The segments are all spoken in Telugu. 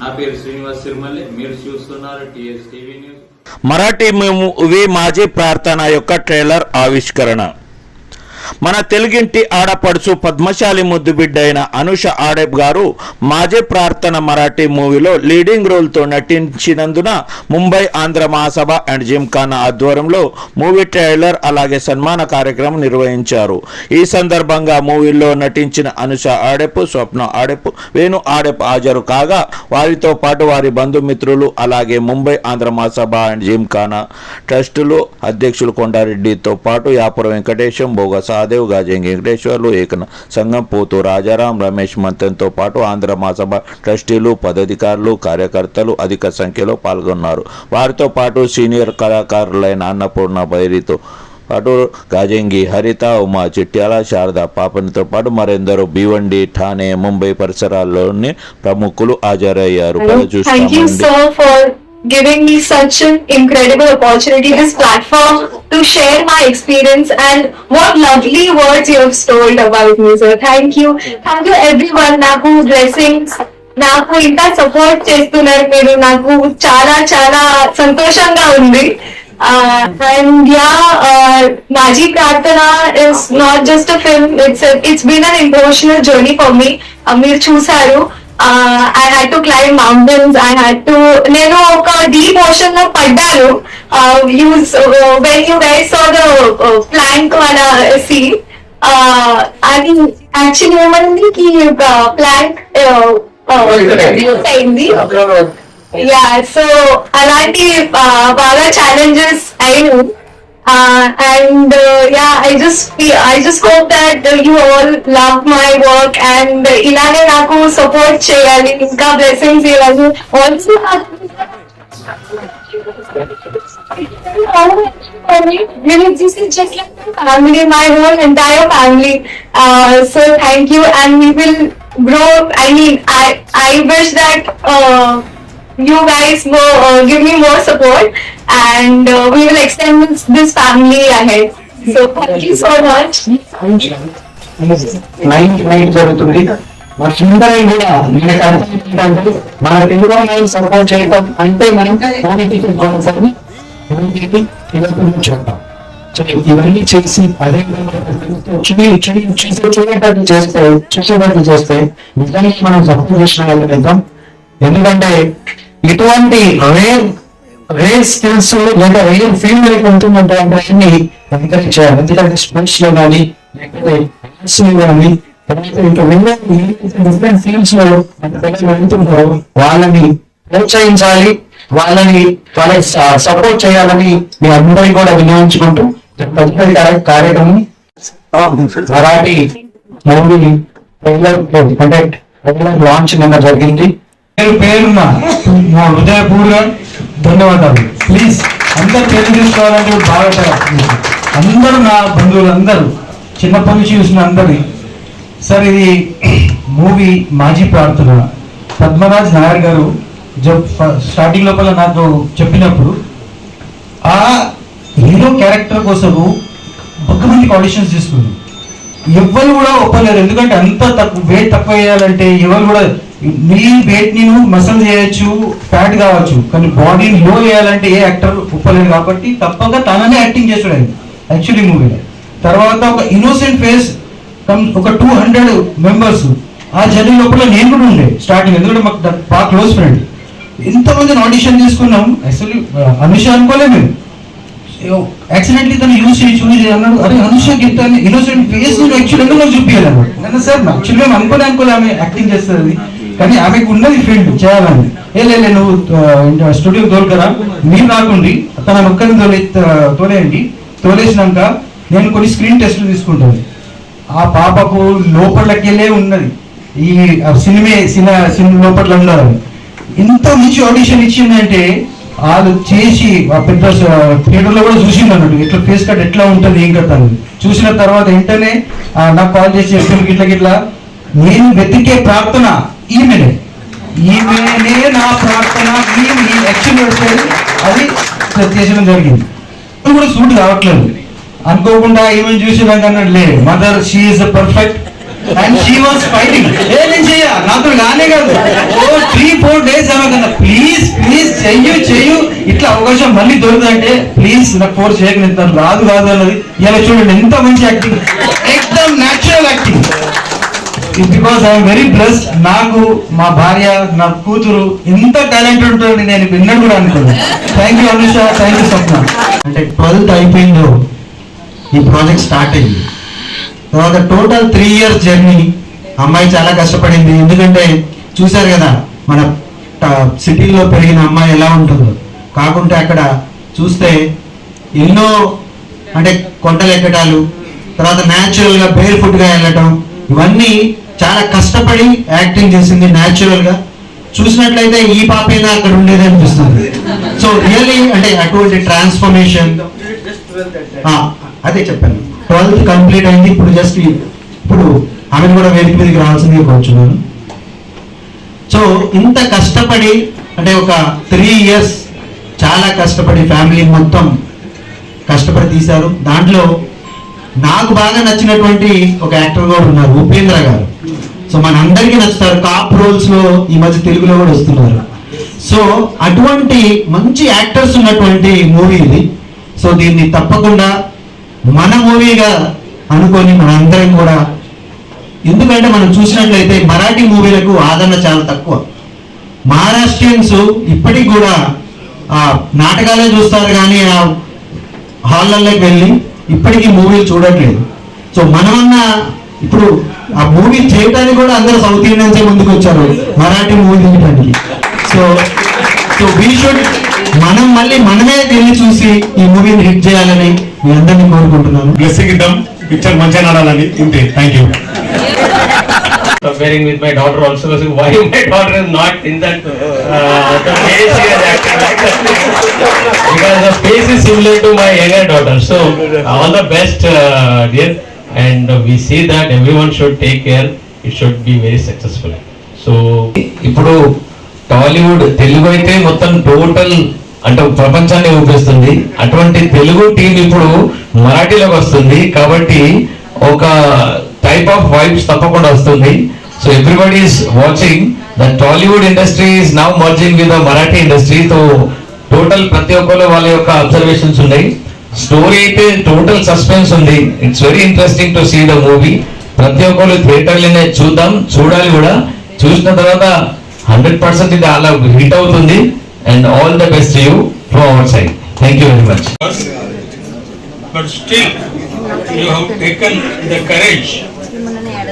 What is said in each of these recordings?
నా పేరు శ్రీనివాస్ సిరిమల్లి. మీరు చూస్తున్నారు TS TV news. Marathi movie Majhi Prarthana యొక్క ట్రైలర్ ఆవిష్కరణ. మన తెలుగింటి ఆడపడుచు పద్మశాలి ముద్దుబిడ్డ అయిన అనుష ఆడెబ్ గారు మాజీ ప్రార్థన మరాఠీ మూవీలో లీడింగ్ రోల్తో నటించినందున ముంబై ఆంధ్ర మహాసభ అండ్ జిమ్ఖానా ఆధ్వర్యంలో మూవీ ట్రైలర్ అలాగే సన్మాన కార్యక్రమం నిర్వహించారు. ఈ సందర్భంగా మూవీలో నటించిన అనుష ఆడెప్ స్వప్న ఆడెప్ వేణు ఆడెప్ హాజరు కాగా వారితో పాటు వారి బంధుమిత్రులు అలాగే ముంబై ఆంధ్ర మహాసభ అండ్ జిమ్ఖానా ట్రస్టులు అధ్యక్షులు కొండారెడ్డితో పాటు యాపురం వెంకటేశం బోగ సహదేవ్ గాజంగి వెంకటేశ్వర్లు ఏకన సంఘం పోతు రాజారాం రమేష్ మంతన్తో పాటు ఆంధ్ర మహాసభ ట్రస్టీలు పదాధికారులు కార్యకర్తలు అధిక సంఖ్యలో పాల్గొన్నారు. వారితో పాటు సీనియర్ కళాకారులైన అన్నపూర్ణ బైరితో పాటు గాజంగి హరిత ఉమా చిట్యాల శారద పాపనితో పాటు మరెందరూ భివండి ఠానే ముంబై పరిసరాల్లోని ప్రముఖులు హాజరయ్యారు. చూస్తామండి giving me such an incredible opportunity, this platform to share my experience and what lovely words you have told about me, sir. Thank you. Thank you everyone. Naku blessings నాకు ఇంకా సపోర్ట్ చేస్తున్నారు మీరు నాకు చాలా చాలా సంతోషంగా ఉంది and yeah Majhi Prarthana is not just a film it's it's been an emotional journey for me మీరు చూసారు I had to climb mountains I had to నేను ఒక డీప్ ఓషన్లో పడ్డాను. Use when you guys so the plank మన సీ అది యాక్చువల్లీ ఏమైంది? కి ప్లాంక్ అయింది. యా సో అలాంటి uh, బాగా challenges Uh, and uh, yeah i just i just hope that uh, you all love my work and uh, ilane naku support cheyali inka blessings ilagu also this is just like family my whole entire family uh, so thank you and we will grow. I mean i i wish that uh, you guys will uh, give me more support. And uh, we will extend this, this family ahead. So thank you so much. Ninth night జరుగుతుంది. మనందరం కూడా మనకి అర్థం మన తెలుగు అమ్మాయిని సపోర్ట్ చేయటం అంటే మనం దానికి కొనసాగి ఇవన్నీ చేద్దాం. సో ఇవన్నీ చేసి అదే చేస్తే చేసేటట్టు చేస్తే నిజానికి మనం సపోర్ట్ చేసిన వాళ్ళు ఎందుకంటే ఇటువంటి రేర్ రేర్ స్కిల్స్ లేదా రేర్ ఫీల్డ్ లైక్ ఉంటుందంటే అంటే. అన్ని ఎంకరేజ్ చేయాలి ఎందుకంటే స్పోర్ట్స్లో కానీ లేకపోతే ఆర్ట్స్లో కానీ ఇంకా డిఫరెంట్ ఫీల్డ్స్లో మన పిల్లలు వెళ్తుంటారో. వాళ్ళని ప్రోత్సహించాలి. వాళ్ళని వాళ్ళకి సపోర్ట్ చేయాలని మీ అందరికీ కూడా వినియోగించుకుంటూ తదుపరి కార్య- కార్యక్రమం మరాఠీ మూవీ ట్రైలర్ అంటే ట్రైలర్ లాంచ్ నిన్న జరిగింది. పేరు పేరున నా హృదయపూర్వక ధన్యవాదాలు. ప్లీజ్ అందరు పెళ్ళి తీసుకోవాలంటే బాగా అందరూ నా బంధువులు అందరూ. చిన్నప్పటి నుంచి చూసిన అందరి సార్ ఇది మూవీ మాజీ ప్రార్థన. పద్మరాజ్ నాయర్ గారు జబ్ స్టార్టింగ్ లోపల నాకు చెప్పినప్పుడు ఆ హీరో క్యారెక్టర్ కోసము ఒక మందికి ఆడిషన్స్ తీసుకుంది ఎవరు కూడా ఒప్పలేరు ఎందుకంటే అంత తక్కువ వెయిట్ తక్కువ వేయాలంటే ఎవరు కూడా నీ వెయిట్ని మసల్ చేయొచ్చు ఫ్యాట్ కావచ్చు కానీ బాడీని లో చేయాలంటే ఏ యాక్టర్ ఒప్పలేరు కాబట్టి తప్పక తననే యాక్టింగ్ చేస్తాడు ఆయన యాక్చువల్లీ మూవీలో. తర్వాత ఒక ఇన్నోసెంట్ ఫేస్ ఒక టూ హండ్రెడ్ మెంబర్స్ ఆ జర్నీ లోపల నేను కూడా ఉండే స్టార్టింగ్ ఎందుకంటే మాకు బాగా క్లోజ్ ఫ్రెండ్ ఎంతమందిని ఆడిషన్ తీసుకున్నాం యాక్చువల్లీ అనుష అనుకోలే మేము. యాక్సిడెంట్లీ తను యూజ్ చేసి యూజ్ అన్నాడు అరే అనుష గిఫ్ట్ అని ఇన్నోసెంట్ ఫేస్ యాక్చువల్ నాకు చూపించాలి అన్నాడు సార్ యాక్చువల్లీ మేము అనుకోలే అనుకోలే ఆమె యాక్టింగ్ చేస్తుంది. కానీ ఆమెకు ఉన్నది ఫీల్డ్ చేయాలని ఏ నువ్వు స్టూడియో తోలుకరా మీరు రాకుండి. తన ఒక్కరిని తోలే తోలేయండి. తోలేసినాక నేను కొన్ని స్క్రీన్ టెస్ట్లు తీసుకుంటాను. ఆ పాపకు లోపలకెళ్ళే ఉన్నది. ఈ సినిమా సినిమా సినిమా లోపల ఉండాలి ఇంత మంచి ఆడిషన్ ఇచ్చిందంటే వాళ్ళు చేసి ఆ పెద్ద థియేటర్లో కూడా చూసింది అన్నట్టు. ఇట్లా ఫేస్ కట్ ఎట్లా ఉంటుంది ఏం అని చూసిన తర్వాత వెంటనే నాకు కాల్ చేసి గిట్ల నేను వెతికే ప్రార్థన ఈమెనే. ఈమెనే నా ప్రార్థన ఈమె వచ్చేది అది చేసడం జరిగింది. ఇప్పుడు కూడా సూట్ కావట్లేదు. అనుకోకుండా ఈమెను చూసి నాకు అన్నాడు లే mother she's perfect and she was fighting ఏ నేను చెయ్యా నాతో కానే కాదు. ఓ త్రీ ఫోర్ డేస్ ఆమె ప్లీజ్ ప్లీజ్ చెయ్యు చెయ్యు. ఇట్లా అవకాశం మళ్ళీ దొరుకుతుందంటే ప్లీజ్ నాకు ఫోర్స్ చేయక రాదు కాదు అన్నది. ఇలా చూడండి ఎంత మంచి acting ఎక్దమ్ natural acting because I'm very blessed నాకు మా భార్య నా కూతురు ఇంత టాలెంట్ ఉంటుంది నేను విన్నట్టు కూడా అనుకోలేదు thank you Anusha thank you Swapna అంటే ట్వెల్త్ అయిపోయిందో ఈ ప్రాజెక్ట్ స్టార్ట్ అయింది. తర్వాత టోటల్ త్రీ ఇయర్స్ జర్నీ అమ్మాయి చాలా కష్టపడింది. ఎందుకంటే చూశారు కదా మన సిటీలో పెరిగిన అమ్మాయి ఎలా ఉంటుందో. కాకుంటే అక్కడ చూస్తే ఎన్నో అంటే కొండలు ఎక్కడాలు తర్వాత న్యాచురల్గా బేర్ ఫుడ్గా వెళ్ళటం ఇవన్నీ చాలా కష్టపడి యాక్టింగ్ చేసింది న్యాచురల్గా. చూసినట్లయితే ఈ పాపైనా అక్కడ ఉండేది అనిపిస్తుంది. సో రియల్లీ అంటే అటువంటి ట్రాన్స్ఫర్మేషన్ అదే చెప్పాను. ట్వెల్త్ కంప్లీట్ అయింది. ఇప్పుడు జస్ట్ ఇప్పుడు ఆమెను కూడా వేదిక మీదకి రావాల్సిందిగా కూర్చున్నాను. సో ఇంత కష్టపడి అంటే ఒక త్రీ ఇయర్స్ చాలా కష్టపడి ఫ్యామిలీ మొత్తం కష్టపడి తీశారు. దాంట్లో నాకు బాగా నచ్చినటువంటి ఒక యాక్టర్ కూడా ఉన్నారు ఉపేంద్ర గారు. సో మనందరికీ నచ్చుతారు. కాప్ రోల్స్లో ఈ మధ్య తెలుగులో కూడా వస్తున్నారు. సో అటువంటి మంచి యాక్టర్స్ ఉన్నటువంటి మూవీ ఇది. సో దీన్ని తప్పకుండా మన మూవీగా అనుకొని మనందరం కూడా ఎందుకంటే మనం చూసినట్లయితే మరాఠీ మూవీలకు ఆదరణ చాలా తక్కువ. మహారాష్ట్రియన్స్ ఇప్పటికి కూడా ఆ నాటకాలే చూస్తారు కానీ ఆ హాళ్ళల్లోకి వెళ్ళి ఇప్పటికీ మూవీలు చూడట్లేదు. సో మనమన్నా ఇప్పుడు ఆ మూవీ చేయడానికి కూడా అందరూ సౌత్ ఇండియన్సే ముందుకు వచ్చారు మరాఠీ మూవీ తీయడానికి సో సో వీ షుడ్ మనం మళ్ళీ మనమే వెళ్ళి చూసి ఈ మూవీని హిట్ చేయాలని మీ అందరినీ కోరుకుంటున్నాను. బ్లెస్సింగ్ ఇద్దాం. పిక్చర్ మంచిగా నడాలని ఇంతే thank you Comparing with my daughter also, so why my daughter is not in that uh, the face she has acted like Because the face is similar to my younger daughter. So all the best, uh, dear. And uh, we see that everyone should take care. It should be very successful. So ఇప్పుడు టాలీవుడ్ తెలుగు అయితే మొత్తం టోటల్ అంటే ప్రపంచాన్ని ఊపిస్తుంది అటువంటి తెలుగు టీం ఇప్పుడు మరాఠీలోకి వస్తుంది కాబట్టి ఒక టైప్ ఆఫ్ వైబ్స్ తప్పకుండా వస్తుంది. So everybody is watching the Tollywood industry is now merging with the Marathi industry తో టోటల్ ప్రతి ఒక్కరు వాళ్ళ యొక్క అబ్జర్వేషన్స్ ఉన్నాయి. స్టోరీ అయితే టోటల్ సస్పెన్స్ ఉంది. It's very interesting to see the movie ప్రతి ఒక్కరు థియేటర్లోనే చూద్దాం. చూడాలి కూడా. చూసిన తర్వాత హండ్రెడ్ పర్సెంట్ ఇది అలా హిట్ అవుతుంది. And all the best you from our side thank you very much but still you have taken the courage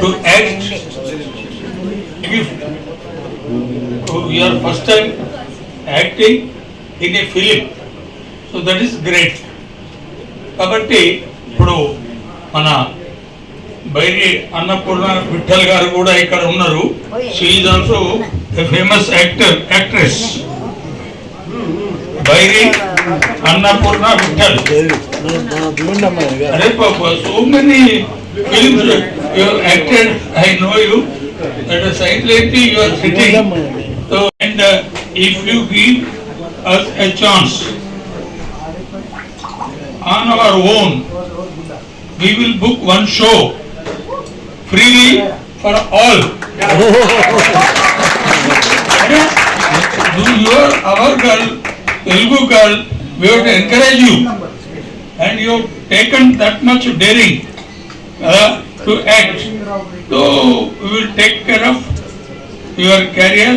to act if your first time acting in a film. So that is great. కాబట్టి ఇప్పుడు మన బైరి అన్నపూర్ణ విఠల్ గారు కూడా ఇక్కడ ఉన్నారు she is also famous actor actress बैरी अन्नपूर्णा विठ्ठल अरे बाबा so many films you acted i know you at a site lady you are sitting so and uh, if you give us a chance on our own we will book one show freely for all you are our girl Telugu girl, we have to encourage you and you have taken that much daring uh, to act. So we will take care of your career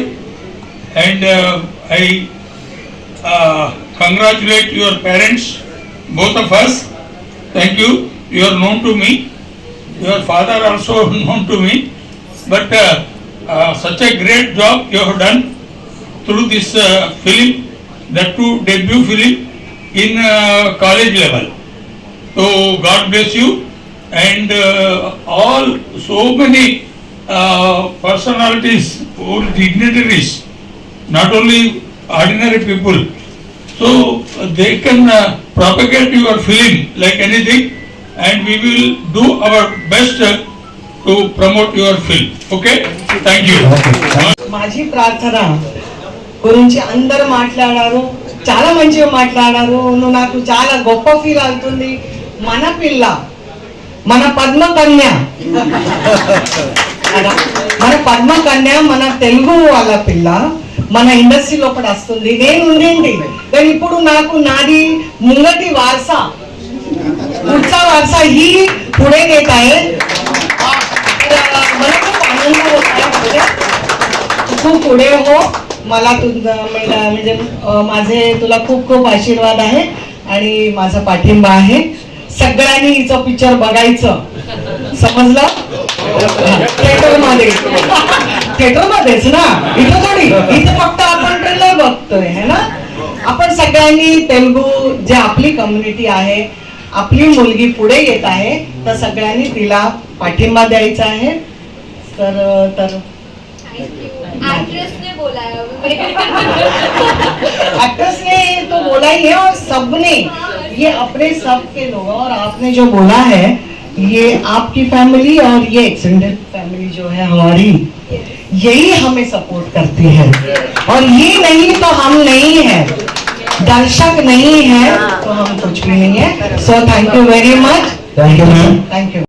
and uh, I uh, congratulate your parents, both of us. Thank you. You are known to me. Your father also known to me. But uh, uh, such a great job you have done through this uh, film, that to debut film in uh, college level. So God bless you and uh, all so many uh, personalities or dignitaries, not only ordinary people. So they can uh, propagate your film like anything and we will do our best uh, to promote your film. Okay? Thank you. Thank you. గురించి అందరూ మాట్లాడారు చాలా మంచిగా మాట్లాడారు నువ్వు నాకు చాలా గొప్ప ఫీల్ అవుతుంది మన పిల్ల మన పద్మ కన్య కదా? మన పద్మ కన్య మన తెలుగు వాళ్ళ పిల్ల మన ఇండస్ట్రీలో ఒకటి వస్తుంది నేను ఉండండి కానీ ఇప్పుడు నాకు నాది ముంగటి వారస पुढचा वारसा ही पुढे नेत आहे तर मला खूप आनंद होत आहे पुढे. तू पुढे हो मला तुझं म्हणजे माझे तुला खूप खूप आशीर्वाद आहे आणि माझा पाठिंबा आहे. सगळ्यांनी हिचं पिक्चर बघायचं. समजलं? थिएटरमध्ये. थिएटर मध्येच ना? इथं थोडी. इथं फक्त आपण ट्रेलर बघतोय है ना? आपण सगळ्यांनी तेलुगू जे आपली कम्युनिटी आहे आपली मुलगी पुढे येत आहे तर सगळ्यांनी तिला पाठिंबा द्यायचा आहे. तर तर. एक्ट्रेस ने तो बोला ही है और सबने ये अपने सब के लोग और आपने जो बोला है ये आपकी फैमिली और ये एक्सटेंडेड फैमिली जो है हमारी यही हमें सपोर्ट करती है। और ये नहीं तो हम नहीं है। दर्शक नहीं है तो हम कुछ भी नहीं है। So thank you very much thank you ma'am thank you